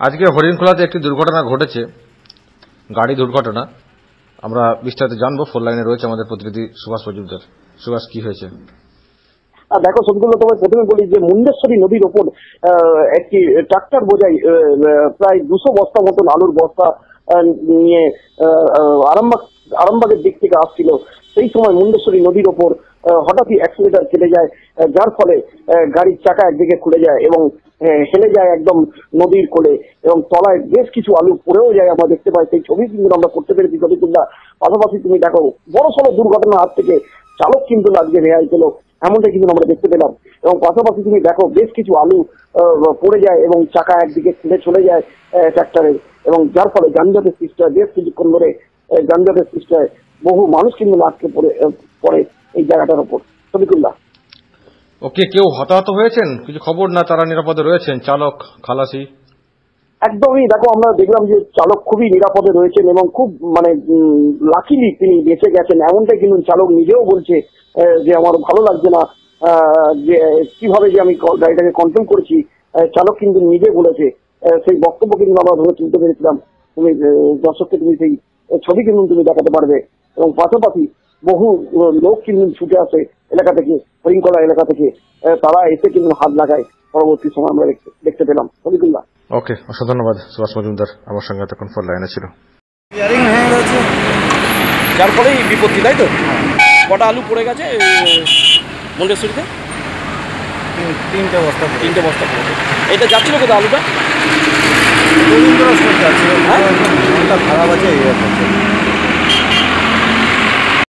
আজকে হরিণখোলাতে একটি দুর্ঘটনা ঘটেছে। গাড়ি দুর্ঘটনা। আমরা বিস্তারিত জানব। ফোন লাইনে রয়েছে আমাদের প্রতিনিধি সুভাষ মজুমদার। সুভাষ, কি হয়েছে? দেখো সবগুলো তোমায় প্রথমে বলি যে মুন্ডেশ্বরী নদীর ওপর একটি ট্রাক্টর বোঝাই প্রায় দুশো বস্তা মতন আলুর বস্তা নিয়ে আরামবাগের দিক থেকে আসছিল। সেই সময় মুন্ডেশ্বরী নদীর ওপর হঠাৎই অ্যাক্সিলেটার কেটে যায় যার ফলে গাড়ির চাকা একদিকে খুলে যায় এবং হেলে যায় একদম নদীর কোলে এবং তলায় বেশ কিছু আলু পড়েও যায়, আমরা দেখতে পাই। সেই ছবি কিন্তু আমরা করতে পেরেছি। যতটুকু পাশাপাশি তুমি দেখো, বড় সড়ো দুর্ঘটনার হাত থেকে চালক কিন্তু আজকে রেহাই পেল এমনটা কিন্তু আমরা দেখতে পেলাম। এবং পাশাপাশি তুমি দেখো, বেশ কিছু আলু পড়ে যায় এবং চাকা একদিকে খুলে চলে যায় ট্রাক্টরে এবং যার ফলে যানজটের সৃষ্টি হয়। বেশ কিছুক্ষণ ধরে যানজটের সৃষ্টি হয়। বহু মানুষ কিন্তু আটকে পড়ে পড়ে এই জায়গাটার ওপর। শফিকুল্লাহ ওকে কেউ হতাহত হয়েছেন? কিছু খবর না তারা নিরাপদে রয়েছেন? চালক, খালাসি? একদমই। দেখো, আমরা দেখলাম যে চালক খুবই নিরাপদে রয়েছেন এবং খুব মানে লাকিলি তিনি বেঁচে গেছেন। এমনটাই কিন্তু চালক নিজেও বলছে যে আমার ভালো লাগছে না যে, কীভাবে যে আমি গাড়িটাকে কন্ট্রোল করেছি চালক কিন্তু নিজে বলেছে সেই বক্তব্য কিন্তু আমরা ধরে তুলতে পেরেছিলাম। তুমি দর্শককে তুমি সেই ছবি কিন্তু তুমি দেখাতে পারবে। এবং পাশাপাশি বহু লোক কিন্তু ছুটে আসে এলাকা থেকে হরিণকলা এলাকা থেকে। তারা এসে কিন্তু হাত লাগায়। পরবর্তী সময় আমরা দেখতে- দেখতে পেলাম। শফিকুল্লাহ ওকে অসংখ্য ধন্যবাদ। সুভাষ মজুমদার আমার সঙ্গে এতক্ষণ ফোন লাইনে ছিল। যার ফলেই বিপত্তি তাই তো? কটা আলু পড়ে গেছে মুন্ডেশ্বরীতে? তিন- তিনটে বস্তা তিনটে বস্তা পড়েছে এটা যাচ্ছিল কোথায় আলুটা? রবীন্দ্র যাচ্ছিল। হ্যাঁ? খারাপ আছে এই।